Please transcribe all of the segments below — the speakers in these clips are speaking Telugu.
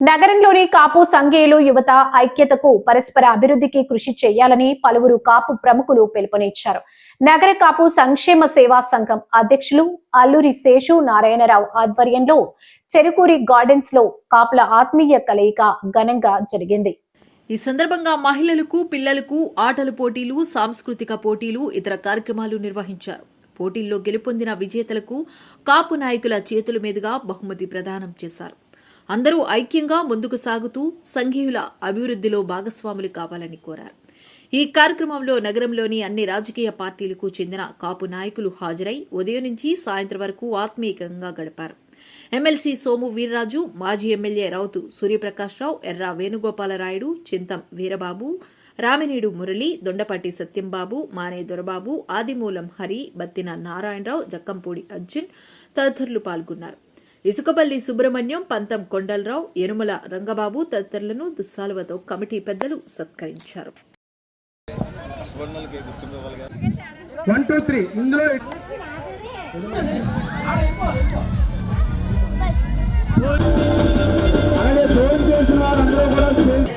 నగరంలోని కాపు సంఘీయులు యువత ఐక్యతకు పరస్పర అభివృద్ధికి కృషి చేయాలని పలువురు కాపు ప్రముఖులు పిలుపునిచ్చారు. నగర కాపు సంక్షేమ సేవా సంఘం అధ్యక్షులు అల్లూరి శేషు నారాయణరావు ఆధ్వర్యంలో చెరుకూరి గార్డెన్స్లో కాపుల ఆత్మీయ కలయిక ఘనంగా జరిగింది. ఈ సందర్భంగా మహిళలకు పిల్లలకు ఆటల పోటీలు సాంస్కృతిక పోటీలు ఇతర కార్యక్రమాలు నిర్వహించారు. పోటీల్లో గెలుపొందిన విజేతలకు కాపు నాయకుల చేతుల మీదుగా బహుమతి ప్రదానం చేశారు. అందరూ ఐక్యంగా ముందుకు సాగుతూ సంఘీయుల అభివృద్ధిలో భాగస్వాములు కావాలని కోరారు. ఈ కార్యక్రమంలో నగరంలోని అన్ని రాజకీయ పార్టీలకు చెందిన కాపు నాయకులు హాజరై ఉదయం నుంచి సాయంత్రం వరకు ఆత్మీయంగా గడిపారు. ఎమ్మెల్సీ సోము వీర్రాజు మాజీ ఎమ్మెల్యే రౌతు సూర్యప్రకాశ్రావు ఎర్రా వేణుగోపాలరాయుడు చింతం వీరబాబు రామినీడు మురళి దొండపాటి సత్యంబాబు మానే దొరబాబు ఆదిమూలం హరి బత్తిన నారాయణరావు జక్కంపూడి అర్జున్ తదితరులు పాల్గొన్నారు. ఇసుకపల్లి సుబ్రహ్మణ్యం పంతం కొండలరావు ఎనుమల రంగబాబు తదితరులను దుస్సాలువతో కమిటీ పెద్దలు సత్కరించారు. వన్ టూ త్రీ ఇందులో అలాగే ఫోన్ చేసిన వారందరూ కూడా space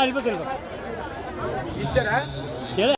వెళ్ళిపోతుంది You said that?